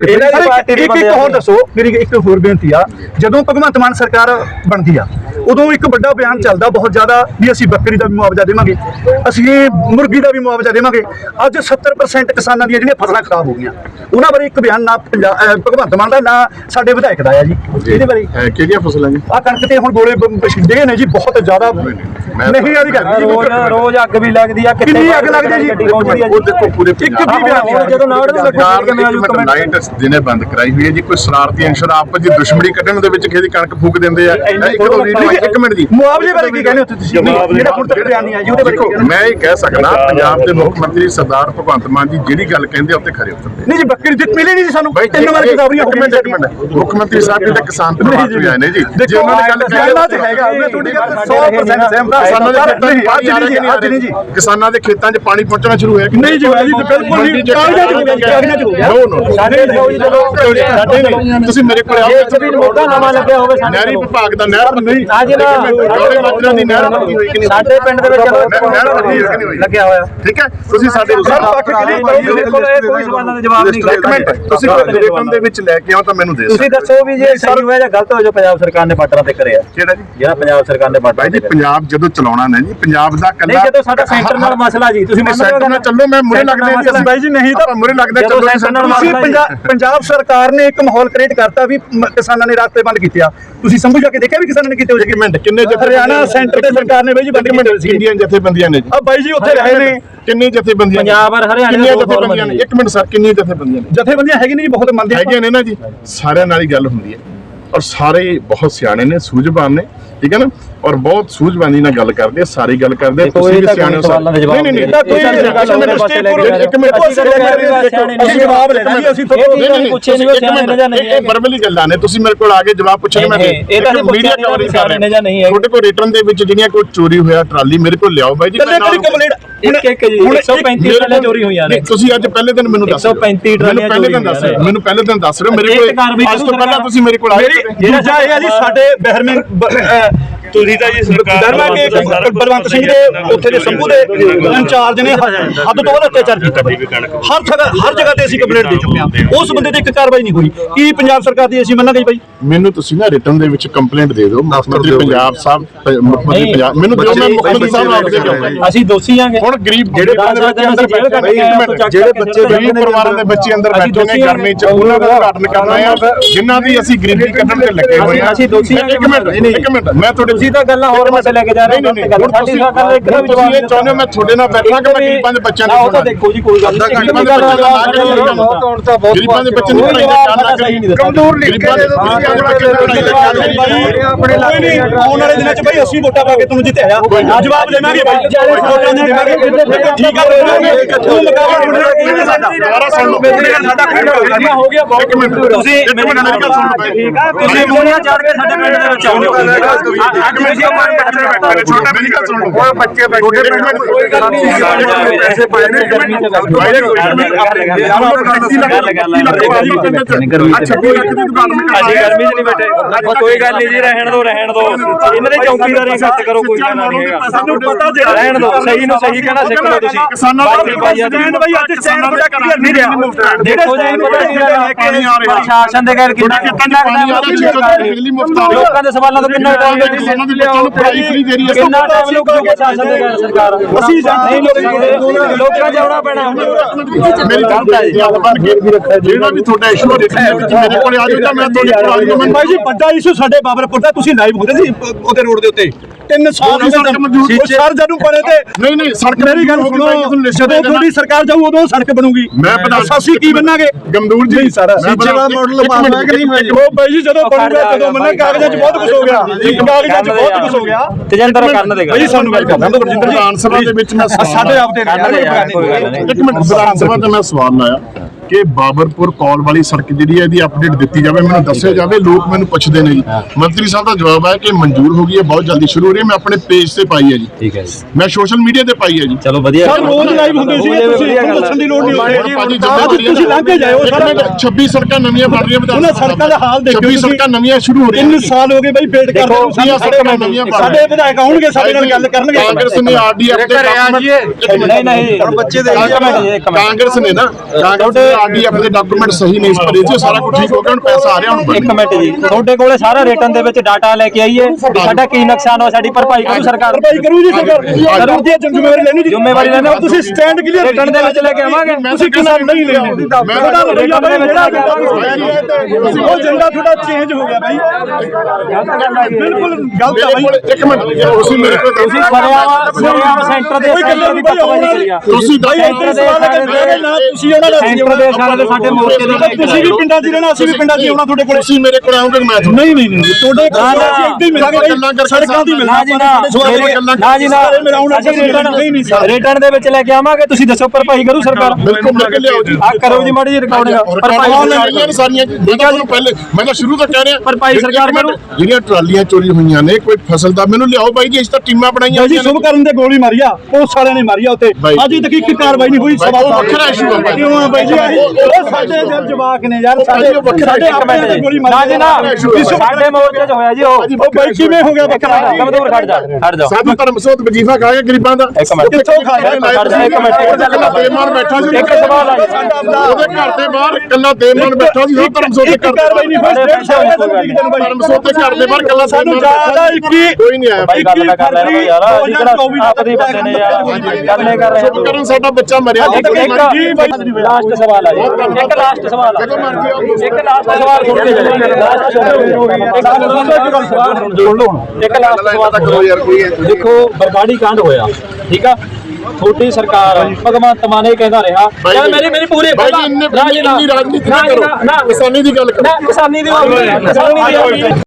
ਇਹਨਾਂ ਦੀ ਪਾਰਟੀ ਦੇ ਇੱਕ ਇੱਕ ਬੰਦੇ ਹੋਰ ਦੱਸੋ ਮੇਰੀ ਇੱਕ ਹੋਰ ਬੇਨਤੀ ਆ। ਜਦੋਂ ਭਗਵੰਤ ਮਾਨ ਸਰਕਾਰ ਬਣਦੀ ਆ ਉਦੋਂ ਇੱਕ ਵੱਡਾ ਬਿਆਨ ਚੱਲਦਾ ਬਹੁਤ ਜ਼ਿਆਦਾ ਵੀ ਅਸੀਂ ਬੱਕਰੀ ਦਾ ਵੀ ਮੁਆਵਜ਼ਾ ਦੇਵਾਂਗੇ ਅਸੀਂ ਮੁਰਗੀ ਦਾ ਵੀ ਮੁਆਵਜ਼ਾ ਦੇਵਾਂਗੇ। ਅੱਜ 70% ਕਿਸਾਨਾਂ ਦੀਆਂ ਜਿਹੜੀਆਂ ਫਸਲਾਂ ਖਰਾਬ ਹੋ ਗਈਆਂ ਉਹਨਾਂ ਬਾਰੇ ਇੱਕ ਬਿਆਨ ਨਾ ਭਗਵੰਤ ਮਾਨ ਦਾ ਨਾ ਸਾਡੇ ਵਿਧਾਇਕ ਦਾ ਆ ਜੀ। ਇਹਦੇ ਬਾਰੇ ਕਿਹੜੀਆਂ ਫਸਲਾਂ ਜੀ? ਆ ਕਣਕ ਤੇ ਹੁਣ ਗੋਲੇ ਛਿੰਡੇ ਨੇ ਜੀ ਬਹੁਤ ਜ਼ਿਆਦਾ ਨਹੀਂ ਆਦੀ ਗੱਲ ਜੀ ਰੋਜ਼ ਰੋਜ਼ ਅੱਗ ਵੀ ਲੱਗਦੀ ਆ ਕਿੰਨੀ ਅੱਗ ਲੱਗਦੀ ਆ ਜੀ? ਉਹ ਦੇਖੋ ਪੂਰੇ ਇੱਕ ਵੀ ਬਿਆਨ ਜਦੋਂ ਨਾਲ ਦੇ ਸਰਕਾਰ ਕਿਵੇਂ ਆਜੂ ਕਮੈਂਟ ਲਾਈਟ ਦਿਨੇ ਬੰਦ ਕਰਾਈ ਹੋਈ ਹੈ ਜੀ ਕੋਈ ਸ਼ਰਾਰਤੀ ਅੰਸ਼ਰ ਆਪਸ ਵਿੱਚ ਦੁਸ਼ਮਣੀ ਕੱਢਣ ਦੇ ਵਿੱਚ ਕਿਸੇ ਦੀ ਕਣਕ ਫੂਕ ਦਿੰਦੇ ਆ। ਇੱਕ ਮਿੰਟ ਜੀ। ਮੁਆਵਜ਼ੇ ਬਾਰੇ ਕੀ ਕਹਿੰਦੇ ਹੋ ਤੁਸੀਂ? ਜਿਹੜਾ ਹੁਣ ਤੱਕ ਬਿਆਨ ਨਹੀਂ ਆਇਆ ਉਹਦੇ ਬਾਰੇ ਦੇਖੋ ਮੈਂ ਇਹ ਕਹਿ ਸਕਦਾ ਪੰਜਾਬ ਦੇ ਮੁੱਖ ਮੰਤਰੀ ਸਰਦਾਰ ਭਗਵੰਤ ਮਾਨ ਜੀ ਜਿਹੜੀ ਗੱਲ ਕਹਿੰਦੇ ਆ ਉੱਤੇ ਖਰੇ ਉਤਰਦੇ ਨਹੀਂ ਜੀ ਬੱਕਰੀ ਦਿੱਤ ਮਿਲੀ ਨਹੀਂ ਜੀ ਸਾਨੂੰ। ਤਿੰਨ ਵਾਰ ਕਿਤਾਬੀਆਂ ਹੋ ਮਿੰਟ ਮੁੱਖ ਮੰਤਰੀ ਸਾਹਿਬ ਜੀ ਤਾਂ ਕਿਸਾਨ ਪਰਿਵਾਰ ਤੋਂ ਆਏ ਨੇ ਜੀ। ਜੇ ਦੇਖੋ ਉਹਨਾਂ ਨੇ ਗੱਲ ਕਿਸਾਨਾਂ 'ਚ ਹੈਗਾ। ਮੈਂ ਤੁਹਾਡੀ ਗੱਲ 100% ਸਹਿਮਤ ਹਾਂ ਕਿਸਾਨਾਂ ਦੇ ਖੇਤਾਂ 'ਚ ਪਾਣੀ ਆ ਰਿਹਾ ਅੱਜ ਨਹੀਂ ਜੀ। ਕਿਸਾਨਾਂ ਦੇ ਖੇਤਾਂ 'ਚ ਪਾਣੀ ਪਹੁੰਚਣਾ ਸ਼ੁਰੂ ਹੋਇਆ ਕਿ ਨਹੀਂ ਜੀ, ਜੀ, ਬਿਲਕੁਲ ਨਹੀਂ। ਕਾਗਜ਼ਾਂ 'ਚ ਹੋ ਗਿਆ, ਕਾਗਜ਼ਾਂ 'ਚ ਹੋ ਗਿਆ। ਨੋ ਨੋ ਸਾਡੇ ਲਓ ਜੀ ਜਦੋਂ ਸਾਡੇ ਨਹੀਂ। ਤੁਸੀਂ ਮੇਰੇ ਕੋਲ ਆਓ। ਜੇ ਜ਼ਮੀਨ ਮੋਢਾ ਨਵਾਂ ਲੱਗਿਆ ਹੋਵੇ ਸਾਡੇ ਨਹਿਰੀ। ਵਿਭਾਗ ਦਾ ਨਹਿਰ ਨਹੀਂ ਹਾਂ ਜੀ ਨਾ। ਜੋੜੇ ਮਾਜਰਾ ਦੀ ਨਹਿਰ ਲੱਗੀ ਹੋਈ ਕਿ ਨਹੀਂ? ਸਾਡੇ ਪਿੰਡ ਦੇ ਵਿੱਚ ਨਹਿਰ ਲੱਗੀ ਹੋਈ ਕਿ ਨਹੀਂ ਹੋਈ? ਲੱਗਿਆ ਹੋਇਆ। ਠੀਕ ਹੈ? ਤੁਸੀਂ ਸਾਡੇ ਸਰ, ਪੱਖ ਕਿਹੜੀ ਪਾਈ ਹੋਈ? ਮੇਰੇ ਕੋਲ? ਇਹ ਕੋਈ ਸਵਾਲਾਂ ਦਾ ਜਵਾਬ ਨਹੀਂ। ਇੱਕ ਮਿੰਟ। ਤੁਸੀਂ ਰਿਟਰਨ ਦੇ ਵਿੱਚ ਲੈ ਕੇ ਆਓ ਤਾਂ ਮੈਨੂੰ ਦੇ ਤੁਸੀਂ ਦੱਸੋ ਵੀ ਜੇ ਸਹੀ ਹੋਇਆ ਜਾਂ ਗਲਤ ਹੋਇਆ ਜੋ ਪੰਜਾਬ ਸਰਕਾਰ ਨੇ ਬਾਰਡਰਾਂ ਤੇ ਕਰਿਆ। ਕਿਹੜਾ ਜੀ? ਜਿਹੜਾ ਪੰਜਾਬ ਸਰਕਾਰ ਨੇ ਜੀ ਤੇ ਪੰਜਾਬ ਜਦੋਂ ਚਲਾਉਣਾ ਨਾ ਜੀ। ਪੰਜਾਬ ਦਾ ਕੱਲਾ ਨਹੀਂ ਜਦੋਂ ਸਾਡਾ ਸੈਂਟਰ ਨਾਲ ਮਸਲਾ ਜੀ ਤੁਸੀਂ ਸੈਂਟਰ ਨਾਲ ਚੱਲੋ ਮੈਂ ਮੁਰੇ ਲੱਗਦੇ ਮਸਲਾ। ਬਾਈ ਜੀ ਨਹੀਂ ਤਾਂ ਮੁਰੇ ਲੱਗਦੇ ਚੱਲੋ ਸੈਂਟਰ ਨਾਲ ਤੁਸੀਂ ਮਸਲਾ ਜੀ। ਪੰਜਾਬ ਸਰਕਾਰ ਨੇ ਇੱਕ ਮਾਹੌਲ ਕ੍ਰੀਏਟ ਕਰਤਾ ਵੀ ਕਿਸਾਨਾਂ ਨੇ ਰਾਸਤੇ ਬੰਦ ਕੀਤੇ ਆ। ਤੁਸੀਂ ਸੰਭੂ ਜਾ ਕੇ ਦੇਖਿਆ ਵੀ ਕਿਸਾਨਾਂ ਨੇ ਕੀਤੇ ਹੋਏ ਮਿੰਟ ਕਿੰਨੇ ਜਥੇ ਹਰਿਆਣਾ ਸੈਂਟਰ ਤੇ ਸਰਕਾਰ ਨੇ ਬਾਈ ਜੀ ਬੰਦ ਕੀਤੇ ਸੀ ਇੰਡੀਅਨ ਜਥੇਬੰਦੀਆਂ ਨੇ ਜੀ। ਆ ਬਾਈ ਜੀ ਉੱਥੇ ਰਹੇ ਨੇ। ਕਿੰਨੇ ਜਥੇਬੰਦੀਆਂ ਨੇ? ਪੰਜਾਬ ਔਰ ਹਰਿਆਣਾ ਦੋ ਜਥੇਬੰਦੀਆਂ ਨੇ? ਇੱਕ ਮਿੰਟ ਸਰ ਕਿੰਨੀਆਂ ਜਥੇਬੰਦੀਆਂ ਨੇ? ਜਥੇਬੰਦੀਆਂ ਹੈਗੇ ਨਹੀਂ ਜੀ ਬਹੁਤ ਮੰਨਦੇ ਹੈਗੀਆਂ ਨੇ ਨਾ ਜੀ। ਸਾਰਿਆਂ ਨਾਲ ਹੀ ਗੱਲ ਹੁੰਦੀ ਹੈ। ਔਰ ਸਾਰੇ ਬਹੁਤ ਸਿਆਣੇ ਨੇ ਸੂਝਵਾਨ ਨੇ ਠੀਕ ਹੈ ਨਾ? ਔਰ ਬਹੁਤ ਸੂਝਵਾਨੀ ਨਾਲ ਗੱਲ ਕਰਦੇ ਆ ਸਾਰੀ ਗੱਲ ਕਰਦੇ ਆ, ਤੁਸੀਂ ਵੀ ਸਿਆਣੇ ਹੋ ਨਹੀਂ ਨਹੀਂ ਨਹੀਂ ਕੋਈ ਰਹੇ ਇੱਕ ਮਿੰਟ ਅਸੀਂ ਰਹੇ ਜਵਾਬ ਲੈਣਾ ਜੀ ਅਸੀਂ ਤੁਹਾਨੂੰ ਪੁੱਛੇ ਨਹੀਂ ਸਿਆਣੇ ਜਾਂ ਨਹੀਂ ਇਹ ਵਰਬਲੀ ਗੱਲਾਂ ਨੇ ਤੁਸੀਂ ਮੇਰੇ ਕੋਲ ਆ ਕੇ ਜਵਾਬ ਪੁੱਛਣ ਮੈਂ ਇਹ ਤਾਂ ਮੀਡੀਆ ਕਵਰੇਜ ਕਰ ਨੇ ਜਾਂ ਨਹੀਂ ਹੈ। ਤੁਹਾਡੇ ਕੋਲ ਰਿਟਰਨ ਦੇ ਵਿੱਚ ਜਿਹੜੀਆਂ ਕੋਈ ਚੋਰੀ ਹੋਇਆ ਟਰਾਲੀ ਮੇਰੇ ਕੋਲ ਲਿਆਓ ਬਾਈ ਜੀ ਕੱਲੇ ਕੰਪਲੇਂਟ ਇੱਕ ਇੱਕ ਜੀ 135 ਮੇਰੇ ਟਰਾਲੀਆਂ ਚੋਰੀ ਹੋਈਆਂ ਨੇ ਤੁਸੀਂ ਅੱਜ ਪਹਿਲੇ ਦਿਨ ਮੈਨੂੰ ਦੱਸ 135 ਮੈਨੂੰ ਟਰਾਲੀਆਂ ਪਹਿਲੇ ਦਿਨ ਚੋਰੀ ਦੱਸ ਹੋਈਆਂ ਨੇ। ਮੈਨੂੰ ਪਹਿਲੇ ਦਿਨ ਦੱਸ ਰਹੇ ਮੇਰੇ ਕੋਲ ਅੱਜ ਤੋਂ ਪਹਿਲਾਂ ਤੁਸੀਂ ਮੇਰੇ ਕੋਲ ਆਏ ਦੂਜਾ ਇਹ ਆ ਜੀ ਸਾਡੇ ਬਹਿਰਮੇ ਤੁਸੀਂ ਤਾਂ ਜੀ ਸਰਕਾਰ ਦਰਮਾ ਕੇ ਬਲਵੰਤ ਸਿੰਘ ਦੇ ਉੱਥੇ ਦੇ ਸੰਭੂ ਦੇ ਇੰਚਾਰਜ ਨੇ ਹੱਦ ਤੋਂ ਵੱਧ ਅਤਿਆਚਾਰ ਕੀਤਾ। ਹਰ ਜਗ੍ਹਾ ਹਰ ਜਗ੍ਹਾ ਤੇ ਅਸੀਂ ਕੰਪਲੇਂਟ ਦੇ ਚੁੱਕੇ ਹਾਂ। ਉਸ ਬੰਦੇ ਤੇ ਇੱਕ ਕਾਰਵਾਈ ਨਹੀਂ ਹੋਈ। ਕੀ ਪੰਜਾਬ ਸਰਕਾਰ ਦੀ ਅਸੀਂ ਮੰਨਾਂਗੇ ਜੀ ਬਾਈ? ਮੈਨੂੰ ਤੁਸੀਂ ਨਾ ਰਿਟਰਨ ਦੇ ਵਿੱਚ ਕੰਪਲੇਂਟ ਦੇ ਦਿਓ। ਮੁੱਖ ਮੰਤਰੀ ਪੰਜਾਬ ਸਾਹਿਬ ਮੁੱਖ ਮੰਤਰੀ ਪੰਜਾਬ ਮੈਨੂੰ ਦਿਓ ਮੈਂ ਮੁੱਖ ਮੰਤਰੀ ਸਾਹਿਬ ਨੂੰ ਆਪ ਦੇ ਦਿਆਂਗਾ ਅਸੀਂ ਦੋਸ਼ੀ ਆਂਗੇ। ਹੁਣ ਗਰੀਬ ਜਿਹੜੇ ਬੱਚੇ ਅੰਦਰ ਬੈਠੇ ਜਿਹੜੇ ਬੱਚੇ ਗਰੀਬ ਪਰਿਵਾਰਾਂ ਦੇ ਬੱਚੇ ਅੰਦਰ ਬੈਠੇ ਨੇ ਗਰਮੀ ਚ ਉਹਨਾਂ ਦਾ ਉਦਘਾਟਨ ਕਰਨਾ ਆ ਜਿਨ੍ਹਾਂ ਦੀ ਅਸੀਂ ਗਰੀਬੀ ਕੱਢਣ ਤੇ ਲੱਗੇ ਹੋਏ ਆ ਅਸੀਂ ਦੋਸ਼ੀ ਹਾਂ ਇੱਕ ਮਿੰਟ ਇੱਕ ਮਿੰਟ ਮੈਂ ਤੁਹਾਡੇ ਤੁਸੀਂ ਤਾਂ ਗੱਲਾਂ ਹੋਰ ਪਾਸੇ ਲੈ ਕੇ ਜਾ ਰਹੇ ਹੋ ਗੱਲ ਸਾਡੀ ਨੇ ਇੱਕ ਦਾ ਵੀ ਜਵਾਬ ਤੁਸੀਂ ਇਹ ਚਾਹੁੰਦੇ ਮੈਂ ਤੁਹਾਡੇ ਨਾਲ ਬੈਠਾਂ ਕਿ ਮੈਂ ਗਰੀਬਾਂ ਦੇ ਬੱਚਿਆਂ ਨਾ, ਉਹ ਦੇਖੋ ਜੀ ਕੋਈ ਗੱਲ ਨਹੀਂ। ਗਰੀਬਾਂ ਦੇ ਬੱਚਿਆਂ ਨੂੰ ਦੇ ਪੜਾਈ ਦਾ ਚਾਹ ਨਾ। ਕਮਜ਼ੋਰ ਲਿਖ ਕੇ ਦੇ ਤੁਸੀਂ ਅੱਜ ਵਾਕੇ ਪੜਾਈ ਦਾ ਚਾਹ ਆਪਣੇ ਨਹੀਂ ਆਉਣ ਵਾਲੇ ਦਿਨਾਂ 'ਚ ਬਾਈ ਅਸੀਂ ਵੋਟਾਂ ਪਾ ਕੇ ਤੁਹਾਨੂੰ ਜਿੱਤਿਆ ਆ। ਜਵਾਬ ਦੇਵਾਂਗੇ ਬਾਈ ਵੋਟਾਂ ਨਹੀਂ ਦੇਵਾਂਗੇ ਠੀਕ ਆ ਤੂੰ ਮੁਕਾਬਲਾ ਮੁੰਡਾ ਕੀ ਨਹੀਂ ਸਾਡਾ ਦੁਬਾਰਾ ਸੁਣ ਲਓ ਸਾਡਾ ਖੜਾ ਹੋ ਗਿਆ ਬਹੁਤ ਤੁਸੀਂ ਇੱਕ ਮਿੰਟ ਮੇਰੀ ਗੱਲ ਸੁਣ ਲਓ ਠੀਕ ਆ ਤੁਸੀਂ ਮੋਨੀਆਂ ਚੜ ਕੇ ਸਾਡੇ ਪਿੰਡ ਦੇ ਵਿੱਚ ਆਉਂਦੇ ਹੋ ਅੱਜ ਮੈਂ ਛੋਟਾ ਮੇਰੀ ਗੱਲ ਸੁਣ। ਲਓ ਬੱਚੇ ਬੈਠੇ ਕੋਈ ਗੱਲ ਨਹੀਂ ਪੈਸੇ ਪਾਏ ਨੇ। ਅੱਛਾ ਕੋਈ ਲੱਖ ਦੀ ਦੁਕਾਨ ਮੈਂ ਅਸੀਂ ਗਰਮੀ 'ਚ ਨਹੀਂ ਬੈਠੇ ਕੋਈ ਗੱਲ ਨਹੀਂ ਜੀ ਰਹਿਣ ਦੋ ਰਹਿਣ ਦੋ। ਇਹਨਾਂ ਦੇ ਚੌਕੀਦਾਰੀ ਸੱਤ ਕਰੋ ਕੋਈ ਗੱਲ ਨਹੀਂ ਹੈਗਾ। ਸਾਨੂੰ ਪਤਾ ਜਿਹੜਾ ਰਹਿਣ ਦੋ। ਸਹੀ ਨੂੰ ਸਹੀ ਕਹਿਣਾ ਸਿੱਖ ਲਓ ਤੁਸੀਂ। ਕਿਸਾਨਾਂ ਦਾ ਸਟੈਂਡ ਬਾਈ ਅੱਜ ਸਟੈਂਡ ਤੁਹਾਡਾ ਕਲੀਅਰ ਨਹੀਂ ਰਿਹਾ। ਦੇਖੋ ਜੀ ਪਤਾ ਕੀ ਗੱਲ ਆ ਪਾਣੀ ਆ ਰਿਹਾ। ਪ੍ਰਸ਼ਾਸਨ ਦੇ ਘਰ ਕਿੰਨਾ ਕਿੰਨਾ ਪਾਣੀ ਆ ਰਿਹਾ। ਚੀਜ਼ਾਂ ਦਾ ਬਿਜਲੀ ਮੁਫਤ ਆ ਰਹੀ ਲੋਕਾਂ ਦੇ ਸਵਾਲਾਂ ਤੋਂ ਕਿੰਨਾ ਟਾਈਮ ਦੇ ਕਿਸਾਨਾਂ ਦੇ ਬੱਚਿਆਂ ਨੂੰ ਪੜਾਈ ਫ੍ਰੀ ਦੇ ਰਹੀ ਹੈ ਕਿੰਨਾ ਟਾਈਮ ਲੋਕਾਂ ਦੇ ਸ਼ਾਸਨ ਦੇ ਘਰ ਸਰਕਾਰ ਅਸੀਂ ਨਹੀਂ ਲੋਕਾਂ ਲੋਕਾਂ ਜਾਉਣਾ ਪੈਣਾ। ਮੇਰੀ ਗੱਲ ਹੈ ਜੀ ਆਪ ਬਣ ਕੇ ਜਿਹੜਾ ਵੀ ਤੁਹਾਡਾ ਇਸ਼ੂ ਹੈ ਮੇਰੇ ਕੋਲ ਆ ਜਾਓ ਤਾਂ ਮੈਂ ਤੁਹਾਡੀ ਪੜਾਈ ਨੂੰ ਮੈਂ ਬਾਈ ਜੀ ਵੱਡਾ ਇਸ਼ੂ ਸਾਡੇ ਬਾਬਰਪੁਰ ਦਾ ਤੁਸੀਂ ਲਾਈਵ ਹੁੰਦੇ ਸੀ ਉਹਦੇ ਰੋਡ ਦੇ ਉੱਤੇ। ਤਿੰਨ ਸਾਲ ਮਨਜ਼ੂਰ- ਉਹ ਸਰ ਜਦੋਂ ਪਰੇ ਤੇ ਨਹੀਂ ਨਹੀਂ ਸੜਕ ਮੇਰੀ ਗੱਲ ਸੁਣੋ ਜਦੋਂ ਤੁਹਾਡੀ ਸਰਕਾਰ ਜਾਊ ਉਦੋਂ ਸੜਕ ਬਣੂਗੀ। ਮੈਂ ਪ੍ਰਧਾਨ- ਅਸੀਂ ਕੀ ਬਣਾਂਗੇ? ਗਮਦੂਰ ਜੀ ਨਹੀਂ ਸਰ ਮੈਂ ਬਣਾ- ਮਾਡਲ ਮਿੰਟ, ਕਿ ਨਹੀਂ ਹੋਇਆ ਉਹ ਬਾਈ ਜੀ ਜਦੋਂ ਬਣੂਗਾ ਜਦੋਂ ਮੰਨਾ ਕਾਗਜ਼ਾਂ 'ਚ ਬਹੁਤ ਕੁਝ ਹੋ ਗਿਆ। ਕਾਗਜ਼ਾਂ 'ਚ ਬਹੁਤ ਕੁਝ ਹੋ ਗਿਆ। ਤੇਜਿੰਦਰ ਕਰਨ ਦੇਗਾ। ਬਾਈ ਸਾਨੂੰ ਗੱਲ ਕਰਦਾ ਤਾਂ ਵਰਜਿੰਦਰ ਜੀ ਵਿਧਾਨ ਸਭਾ ਦੇ ਵਿੱਚ ਮੈਂ ਸਵਾਲ ਸਾਡੇ ਆਪ ਗੱਲ ਨਹੀਂ। ਇੱਕ ਮਿੰਟ ਵਿਧਾਨ ਸਭਾ ਤੇ ਮੈਂ ਸਵਾਲ ਲਾਇਆ। ਕਿ ਬਾਬਰਪੁਰ ਕੌਲ ਵਾਲੀ ਸੜਕ ਜਿਹੜੀ ਹੈ ਇਹਦੀ ਅਪਡੇਟ ਦਿੱਤੀ ਜਾਵੇ ਮੈਨੂੰ ਦੱਸਿਆ ਜਾਵੇ ਲੋਕ ਮੈਨੂੰ ਪੁੱਛਦੇ ਨੇ ਜੀ। ਮੰਤਰੀ ਸਾਹਿਬ ਦਾ ਜਵਾਬ ਹੈ ਕਿ ਮਨਜ਼ੂਰ ਹੋ ਗਈ ਹੈ ਬਹੁਤ ਜਲਦੀ ਸ਼ੁਰੂ ਹੋ ਰਹੀ ਹੈ ਮੈਂ ਆਪਣੇ ਪੇਜ ਤੇ ਪਾਈ ਹੈ ਜੀ। ਠੀਕ ਹੈ ਜੀ। ਮੈਂ ਸੋਸ਼ਲ ਮੀਡੀਆ ਤੇ ਪਾਈ ਹੈ ਜੀ। ਚਲੋ ਵਧੀਆ ਸਰ ਰੋਜ਼ ਲਾਈਵ ਹੁੰਦੇ ਸੀ ਤੁਸੀਂ ਤੁਹਾਨੂੰ ਦੱਸਣ ਦੀ ਲੋੜ ਨਹੀਂ ਹੋਣੀ। ਤੁਸੀਂ ਲੰਘ ਕੇ ਜਾਇਓ ਇੱਕ ਸਰ। ਮਿੰਟ, 26 ਸੜਕਾਂ ਨਵੀਆਂ ਬਣ ਰਹੀਆਂ ਉਹਨਾਂ ਸੜਕਾਂ ਦਾ ਹਾਲ ਦੇਖਿਓ 26 ਤੁਸੀਂ। ਸੜਕਾਂ ਨਵੀਆਂ ਸ਼ੁਰੂ ਹੋ ਰਹੀਆਂ ਤਿੰਨ ਸਾਲ ਹੋ ਗਏ ਬਈ ਵੇਟ ਕਰਦੇ ਦੇਖੋ, ਨੂੰ ਵੀਹਾਂ ਸੜਕਾਂ ਨਵੀਆਂ ਬਣ ਸਾਡੇ ਵਿਧਾਇਕ ਆਉਣਗੇ ਸਾਡੇ ਨਾਲ ਗੱਲ ਕਰਨਗੇ। ਕਾਂਗਰਸ ਨੇ ਆਰਡੀਐਫ ਦੇ ਨਹੀਂ ਨਹੀਂ। ਬੱਚੇ ਦੇ। ਕਾਂਗਰਸ ਨੇ ਨਾ ਕਾਂਗਰਸ ਨੇ ਆਰਡੀਐਫ ਦੇ ਡਾਕੂਮੈਂਟ ਸਹੀ ਨਹੀਂ ਭਰੇ ਸੀ ਸਾਰਾ ਕੁਝ ਠੀਕ ਹੋ ਗਿਆ ਹੁਣ ਪੈਸਾ ਆ ਰਿਹਾ ਹੁਣ ਇੱਕ ਮਿੰਟ ਜੀ ਤੁਹਾਡੇ ਕੋਲੇ ਸਾਰਾ ਰਿਟਰਨ ਦੇ ਵਿੱਚ ਡਾਟਾ ਲੈ ਕੇ ਆਈਏ। ਸਾਡਾ ਕੀ ਨੁਕਸਾਨ ਹੋਇਆ ਸਾਡੀ ਭਰਪਾਈ ਕਰੂ ਸਰਕਾਰ? ਭਾਈ ਕਰੂ ਜੀ ਸਰਕਾਰ। ਕਰੂ ਜੀ ਜ਼ਿੰਮੇਵਾਰੀ ਲੈਣੀ ਜੀ। ਜ਼ਿੰਮੇਵਾਰੀ ਲੈਣੀ। ਤੁਸੀਂ ਸਟੈਂਡ ਕਲੀਅਰ ਰਿਟਰਨ ਦੇ ਵਿੱਚ ਲੈ ਕੇ ਆਵਾਂਗੇ। ਤੁਸੀਂ ਕਿਸਾਨ ਨਹੀਂ ਲੈਣੇ ਮੈਂ ਤੁਹਾਡਾ ਰਵੱਈਆ ਭਾਈ ਜਿਹੜਾ ਉਹ ਏਜੰਡਾ ਤੁਹਾਡਾ ਚੇਂਜ ਹੋ ਗਿਆ ਭਾਈ। ਬਿਲਕੁਲ ਗਲਤ ਹੈ ਕੋਲ ਇੱਕ ਮਿੰਟ ਜੇ ਤੁਸੀਂ ਮੇਰੇ ਕੋਲ ਤੁਸੀਂ ਸਰਿਆਵਾ ਸੈਂਟਰ ਦੇ ਸੈਂਟਰ ਦੀ ਪੱਕਵਾਈ ਕਰੀ ਆ ਤੁਸੀਂ ਸਵਾਲ ਕਰਦੇ ਨਾ ਤੁਸੀਂ ਉਹਨਾਂ ਦਾ ਸੈਂਟਰ ਦੇ ਇਸ਼ਾਰੇ ਤੇ ਸਾਡੇ ਮੋਰਚੇ ਦੇ ਤੁਸੀਂ ਵੀ ਪਿੰਡਾਂ ਹੀ ਰਹਿਣਾ ਅਸੀਂ ਵੀ ਪਿੰਡਾਂ ਹੀ ਆਉਣਾ ਤੁਹਾਡੇ ਕੋਲੇ। ਤੁਸੀਂ ਮੇਰੇ ਕੋਲ ਆਓਗੇ ਮੈਂ ਤੁਹਾਨੂੰ ਨਹੀਂ ਨਹੀਂ ਨਹੀਂ ਤੁਹਾਡੇ ਅਸੀਂ ਇੱਦਾਂ ਹੀ ਮਿਲਾਂਗੇ ਗੱਲਾਂ ਕਰਕੇ ਸੜਕਾਂ ਦੀ ਨਾ ਜੀ ਨਾ। ਮਿਲਾਂਗੇ ਨਾ ਜੀ ਨਾ। ਅਸੀਂ ਨਹੀਂ ਨਹੀਂ ਸਰ ਰਿਟਰਨ ਦੇ ਵਿੱਚ ਲੈ ਕੇ ਆਵਾਂਗੇ ਤੁਸੀਂ ਦੱਸੋ ਭਰਪਾਈ ਕਰੂ ਸਰਕਾਰ। ਬਿਲਕੁਲ ਮਿਲ ਕੇ ਲਿਆਓ ਜੀ। ਆ ਕਰੋ ਜੀ ਮਾੜੀ ਜੀ ਰਿਕਾਰਡਿੰਗ ਭਰਪਾਈ ਸਾਰੀਆਂ ਜੀ। ਮੈਂ ਤਾਂ ਤੁਹਾਨੂੰ ਪਹਿਲੇ ਮੈਂ ਤਾਂ ਸ਼ੁਰੂ ਤੋਂ ਕਹਿ ਰਿਹਾ। ਭਰਪਾਈ ਸਰਕਾਰ ਕਰੂ। ਜਿਹੜੀਆਂ ਟਰਾਲੀਆਂ ਚੋਰੀ ਹੋਈਆਂ ਨੇ ਕੋਈ ਫਸਲ ਦਾ ਮੈਨੂੰ ਲਿਆਓ ਬਾਈ ਜੀ ਇਸ ਤਾਂ ਟੀਮਾਂ ਬਣਾਈਆਂ ਜੀ। ਸ਼ੁਭ ਕਰਨ ਦੇ ਗੋਲੀ ਮਾਰੀ ਆ ਪੁਲਿਸ ਵਾਲਿਆਂ ਨੇ ਮਾਰੀ ਆ ਉੱਤੇ। ਅੱਜ ਤੱਕ ਇੱਕ ਕਾਰਵਾਈ ਨਹੀਂ ਹੋਈ ਸਵਾ ਉਹ ਸਾਲ ਵੱਖਰਾ issue ਆ ਬਾਈ। ਕਿਉਂ ਆ ਬਾਈ ਜੀ? ਆਹੀ- ਉਹ ਸਾਡੇ ਜਦ ਜਵਾਕ ਨੇ ਯਾਰ ਸਾਡੇ ਉਹ ਵੱਖਰਾ ਸਾਡੇ issue ਆ ਆਪਣੇ ਤੇ ਗੋਲੀ ਮਾਰੀ ਨਾ ਜੀ ਨਾ। issue ਆ। ਸਾਡੇ ਮੋਰਚੇ 'ਚ ਹੋਇਆ ਜੀ ਉਹ। ਉਹ ਬਾਈ ਕਿਵੇਂ ਹੋ ਗਿਆ ਬੱਕਰਾ ਕਮਜ਼ੋਰ ਖੜ ਜਾ ਖੜ ਜਾ। ਸਾਧੂ ਧਰਮ ਸੋਤ ਵਜੀਫਾ ਖਾ ਕੇ ਗਰੀਬਾਂ ਦਾ। ਇੱਕ ਮਿੰਟ। ਕਿੱਥੋਂ ਖਾਇਆ ਖੜ ਜਾ ਇੱਕ ਮਿੰਟ ਇੱਕ ਗੱਲ ਕਰ ਦੇਮਾਨ ਬੈਠਾ ਸੀ। ਇੱਕ ਸਵਾਲ ਆ ਜੀ। ਉਹਦੇ ਘਰ ਦੇ ਬਾਹਰ ਕੱਲਾ ਦੇਮਾਨ ਬੈਠਾ ਸੀ ਉਹ ਧਰਮ ਸੋਤ ਦੇ ਇੱਕ ਘਰ ਦੇ ਕਾਰਵਾਈ ਨਹੀਂ ਹੋਈ ਸਾਡੇ ਡੇਢ ਸਾਲ ਕੋਈ ਗੱਲ ਨਹੀਂ। ਧਰਮ ਸੋਤ ਦੇ ਘਰ ਦੇ ਬਾਹਰ ਕੱਲਾ ਸਾਨੂੰ ਜ਼ਿਆਦਾ ਇੱਕੀ ਕੋਈ ਨਹੀਂ ਆਇਆ। ਬਾਈ ਗੱਲ ਤਾਂ ਕਰ ਰਹੇ ਹੋ ਯਾਰ ਅਸੀਂ ਕਿਹੜਾ ਆਪਦੇ ਬੰਦੇ ਨੇ ਯਾਰ ਗੱਲ ਇਹ ਕਰ ਰਹੇ ਚੁੱਪ ਕਰਨ ਸਾਡਾ ਬੱਚਾ ਮਰਿਆ। ਇੱਕ ਲਾਸਟ ਸਵਾਲ ਆ ਜੀ। ਇੱਕ ਲਾਸਟ ਸਵਾਲ ਆ। ਇੱਕ ਲਾਸਟ ਸਵਾਲ ਸੁਣ ਕੇ ਜਾਓ। ਲਾਸਟ ਸਵਾਲ ਸੁਣ ਲਓ ਹੁਣ ਇੱਕ ਲਾਸਟ ਸਵਾਲ ਕਰੋ ਯਾਰ ਕੋਈ ਦੇਖੋ ਬਰਗਾੜੀ ਕਾਂਡ ਹੋਇਆ। ਠੀਕ ਆ? ਛੋਟੀ ਸਰਕਾਰ ਭਗਵੰਤ ਮਾਨ ਇਹ ਕਹਿੰਦਾ ਰਿਹਾ। ਯਾਰ ਮੇਰੀ ਮੇਰੀ ਪੂਰੀ ਰਾਜਨੀਤੀ ਨਾ ਕਿਸਾਨੀ ਦੀ ਗੱਲ ਕਰੋ ਨਾ ਕਿਸਾਨੀ ਦੀ ਕਿਸਾਨੀ ਦੀ